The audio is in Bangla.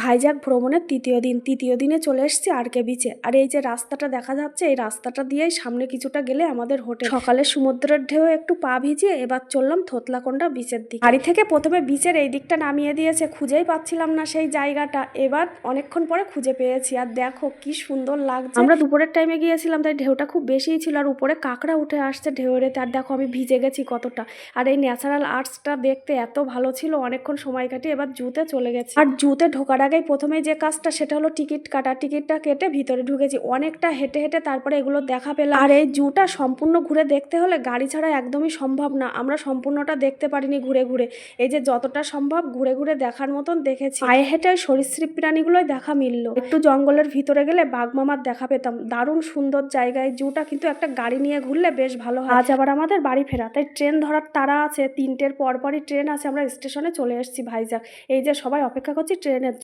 ভাইজাগ ভ্রমণের তৃতীয় দিন, তৃতীয় দিনে চলে এসেছি আর কে বিচে আর এই যে রাস্তাটা দেখা যাচ্ছে, এই রাস্তাটা দিয়েই সামনে কিছুটা গেলে আমাদের হোটেল। সকালে সমুদ্রের ঢেউ একটু পা ভিজিয়ে এবার চললাম থতলাকোন্ডা বিচের দিকে। বাড়ি থেকে প্রথমে বিচের এই দিকটা নামিয়ে দিয়েছে, খুঁজেই পাচ্ছিলাম না সেই জায়গাটা। এবার অনেকক্ষণ পরে খুঁজে পেয়েছি, আর দেখো কি সুন্দর লাগছে। আমরা দুপুরের টাইমে গিয়েছিলাম, তাই ঢেউটা খুব বেশিই ছিল, আর উপরে কাঁকড়া উঠে আসছে ঢেউরেতে আর দেখো আমি ভিজে গেছি কতটা। আর এই ন্যাচারাল আর্টসটা দেখতে এত ভালো ছিল, অনেকক্ষণ সময় কাটিয়ে এবার জুতে চলে গেছে। আর জুতে ঢোকার আগেই প্রথমে যে কাজটা সেটা হলো টিকিট কাটা। টিকিটটা কেটে ভিতরে ঢুকেছি। অনেকটা হেঁটে হেঁটে তারপরে এগুলো দেখা পেলাম। আর এই জুটা সম্পূর্ণ ঘুরে দেখতে হলে গাড়ি ছাড়া একদমই সম্ভব না। আমরা সম্পূর্ণটা দেখতে পারিনি ঘুরে ঘুরে। এই যে যতটা সম্ভব ঘুরে ঘুরে দেখার মতন দেখেছি। পায়ে হেঁটে সরীসৃপ প্রাণীগুলোই দেখা মিললো। একটু জঙ্গলের ভিতরে গেলে বাঘ মামার দেখা পেতাম। দারুণ সুন্দর জায়গায় জুটা কিন্তু একটা গাড়ি নিয়ে ঘুরলে বেশ ভালো হয়। আজ আবার আমাদের বাড়ি ফেরা। তাই ট্রেন ধরার তারা আছে। তিনটের পরপরই ট্রেন আছে। আমরা স্টেশনে চলে এসেছি ভাইজাক। এই যে সবাই অপেক্ষা করছি ট্রেনের